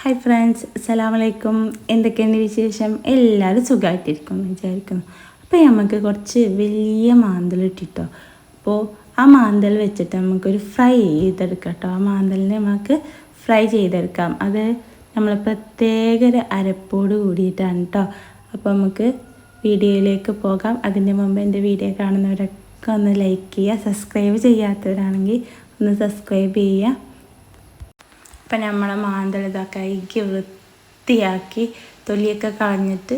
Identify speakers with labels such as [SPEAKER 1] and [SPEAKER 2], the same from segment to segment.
[SPEAKER 1] Hi friends അസ്സലാമു വലൈക്കും എന്തൊക്കെയുണ്ട് വിശേഷം? എല്ലാവരും സുഖമായിട്ടിരിക്കുന്നു വിചാരിക്കുന്നു. അപ്പോൾ നമുക്ക് കുറച്ച് വലിയ മാന്തൽ ഇട്ടിട്ടോ. അപ്പോൾ ആ മാന്തൽ വെച്ചിട്ട് നമുക്കൊരു ഫ്രൈ ചെയ്തെടുക്കാം കേട്ടോ. ആ മാന്തലിനെ നമുക്ക് ഫ്രൈ ചെയ്തെടുക്കാം. അത് നമ്മൾ പ്രത്യേക ഒരു അരപ്പോട് കൂടിയിട്ടാണ് കേട്ടോ അപ്പോൾ നമുക്ക് വീഡിയോയിലേക്ക് പോകാം. അതിന്റെ മുമ്പ് എന്റെ വീഡിയോ കാണുന്നവരൊക്കെ ഒന്ന് ലൈക്ക് ചെയ്യുക സബ്സ്ക്രൈബ് ചെയ്യാത്തവരാണെങ്കിൽ ഒന്ന് സബ്സ്ക്രൈബ് ചെയ്യുക. ഇപ്പം നമ്മളെ മാന്തൽ ഇതാക്കി അഴുകി വൃത്തിയാക്കി തൊലിയൊക്കെ കളഞ്ഞിട്ട്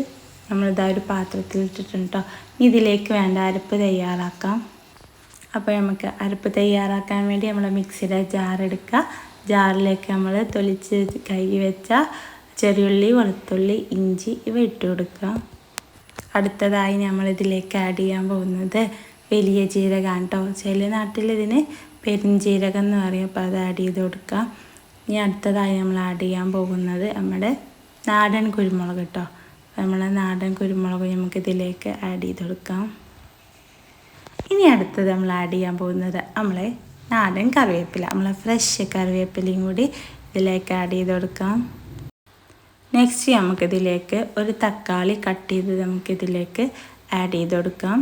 [SPEAKER 1] നമ്മളിതാ ഒരു പാത്രത്തിൽ ഇട്ടിട്ടുണ്ട് കേട്ടോ ഇതിലേക്ക് വേണ്ട അരപ്പ് തയ്യാറാക്കാം. അപ്പോൾ നമുക്ക് അരപ്പ് തയ്യാറാക്കാൻ വേണ്ടി നമ്മൾ മിക്സിയുടെ ജാർ എടുക്കുക. ജാറിലേക്ക് നമ്മൾ തൊലിച്ച് കഴുകി വെച്ച ചെറിയുള്ളി വെളുത്തുള്ളി ഇഞ്ചി ഇവ ഇട്ട് കൊടുക്കുക. അടുത്തതായി നമ്മൾ ഇതിലേക്ക് ആഡ് ചെയ്യാൻ പോകുന്നത് വലിയ ജീരകമാണ് കേട്ടോ ചില നാട്ടിൽ ഇതിന് പെരുംജീരകം എന്ന് പറയും. അപ്പോൾ അത് ആഡ് ചെയ്ത് കൊടുക്കുക. ഇനി അടുത്തതായി നമ്മൾ ആഡ് ചെയ്യാൻ പോകുന്നത് നമ്മുടെ നാടൻ കുരുമുളക് കേട്ടോ നമ്മളെ നാടൻ കുരുമുളക് നമുക്ക് ഇതിലേക്ക് ആഡ് ചെയ്ത് കൊടുക്കാം. ഇനി അടുത്തത് നമ്മൾ ആഡ് ചെയ്യാൻ പോകുന്നത് നമ്മളെ നാടൻ കറിവേപ്പില. നമ്മളെ ഫ്രഷ് കറിവേപ്പിലയും കൂടി ഇതിലേക്ക് ആഡ് ചെയ്ത് കൊടുക്കാം. നെക്സ്റ്റ് നമുക്കിതിലേക്ക് ഒരു തക്കാളി കട്ട് ചെയ്ത് നമുക്കിതിലേക്ക് ആഡ് ചെയ്ത് കൊടുക്കാം.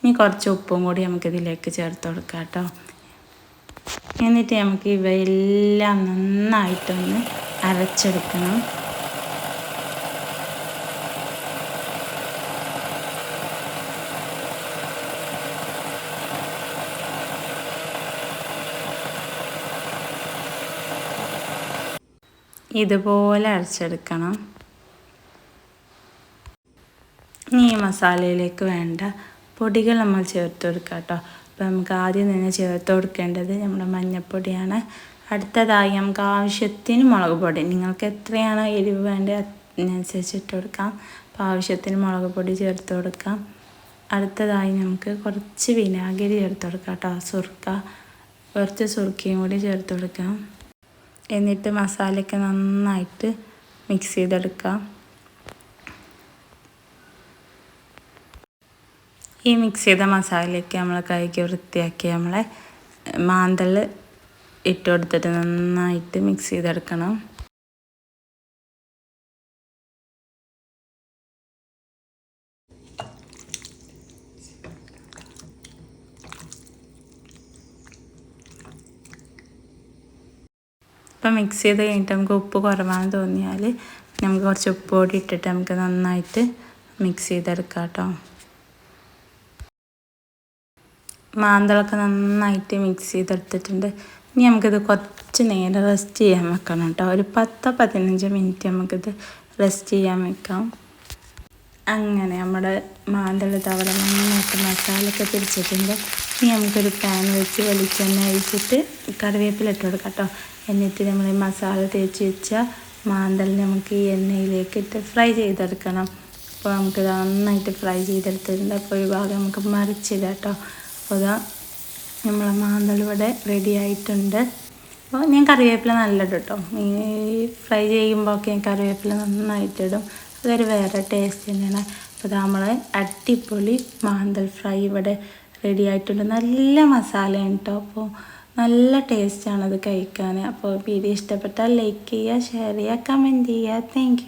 [SPEAKER 1] ഇനി കുറച്ച് ഉപ്പും കൂടി നമുക്കിതിലേക്ക് ചേർത്ത് കൊടുക്കാം കേട്ടോ എന്നിട്ട് നമുക്ക് ഇവയെല്ലാം നന്നായിട്ടൊന്ന് അരച്ചെടുക്കണം. ഇതുപോലെ അരച്ചെടുക്കണം. ഇനി ഈ മസാലയിലേക്ക് വേണ്ട പൊടികൾ നമ്മൾ ചേർത്ത് കൊടുക്കാം കേട്ടോ. അപ്പോൾ നമുക്ക് ആദ്യം തന്നെ ചേർത്ത് കൊടുക്കേണ്ടത് നമ്മുടെ മഞ്ഞൾപ്പൊടിയാണ് അടുത്തതായി നമുക്ക് ആവശ്യത്തിന് മുളക് പൊടി. നിങ്ങൾക്ക് എത്രയാണ് എരിവ് വേണ്ടത് അതിനനുസരിച്ച് ഇട്ട് കൊടുക്കാം. അപ്പോൾ ആവശ്യത്തിന് മുളക് പൊടി ചേർത്ത് കൊടുക്കാം. അടുത്തതായി നമുക്ക് കുറച്ച് വിനാഗിരി ചേർത്ത് കൊടുക്കാം കേട്ടോ സുർക്ക. കുറച്ച് സുർക്കയും കൂടി ചേർത്ത് കൊടുക്കാം. എന്നിട്ട് മസാലയൊക്കെ നന്നായിട്ട് മിക്സ് ചെയ്തെടുക്കാം. ഈ മിക്സ് ചെയ്ത മസാലയൊക്കെ നമ്മൾ കൈക്ക് വൃത്തിയാക്കി നമ്മളെ മാന്തൽ ഇട്ട് കൊടുത്തിട്ട് നന്നായിട്ട് മിക്സ് ചെയ്തെടുക്കണം. ഇപ്പം മിക്സ് ചെയ്ത് കഴിഞ്ഞിട്ട് നമുക്ക് ഉപ്പ് കുറവാണെന്ന് തോന്നിയാൽ നമുക്ക് കുറച്ച് ഉപ്പ് കൂടി ഇട്ടിട്ട് നമുക്ക് നന്നായിട്ട് മിക്സ് ചെയ്തെടുക്കാം കേട്ടോ മാന്തളൊക്കെ നന്നായിട്ട് മിക്സ് ചെയ്തെടുത്തിട്ടുണ്ട്. ഇനി നമുക്കിത് കുറച്ച് നേരം റെസ്റ്റ് ചെയ്യാൻ വെക്കണം കേട്ടോ. ഒരു പത്തോ പതിനഞ്ച് മിനിറ്റ് നമുക്കിത് റെസ്റ്റ് ചെയ്യാൻ വെക്കാം. അങ്ങനെ നമ്മുടെ മാന്തള തവള നന്നായിട്ട് മസാലയൊക്കെ പിടിച്ചിട്ടുണ്ട്. ഇനി നമുക്കൊരു പാൻ വെച്ച് വെളിച്ചെണ്ണ ഒഴിച്ചിട്ട് കറിവേപ്പില ഇട്ട് കൊടുക്കാം കേട്ടോ. എന്നിട്ട് നമ്മൾ മസാല തേച്ച് വെച്ച മാന്തൽ നമുക്ക് ഈ എണ്ണയിലേക്ക് ഇട്ട് ഫ്രൈ ചെയ്തെടുക്കണം. അപ്പോൾ നമുക്ക് നന്നായിട്ട് ഫ്രൈ ചെയ്തെടുത്തിട്ടുണ്ട്. അപ്പോൾ ഒരു ഭാഗം നമുക്ക് മറിച്ചില്ല കേട്ടോ. അപ്പോൾ അതാ നമ്മളെ മാന്തൾ ഇവിടെ റെഡി ആയിട്ടുണ്ട് അപ്പോൾ ഞാൻ കറിവേപ്പില നല്ലത് കേട്ടോ ഈ ഫ്രൈ ചെയ്യുമ്പോഴൊക്കെ ഞാൻ കറിവേപ്പില നന്നായിട്ടിടും. അതൊരു വേറെ ടേസ്റ്റ് തന്നെയാണ്. അപ്പോൾ നമ്മൾ അടിപൊളി മാന്തൽ ഫ്രൈ ഇവിടെ റെഡി ആയിട്ടുണ്ട് നല്ല മസാലയാണ് കേട്ടോ അപ്പോൾ നല്ല ടേസ്റ്റാണത് കഴിക്കാൻ അപ്പോൾ വീഡിയോ ഇഷ്ടപ്പെട്ടാൽ ലൈക്ക് ചെയ്യുക ഷെയർ ചെയ്യുക കമന്റ് ചെയ്യുക. താങ്ക്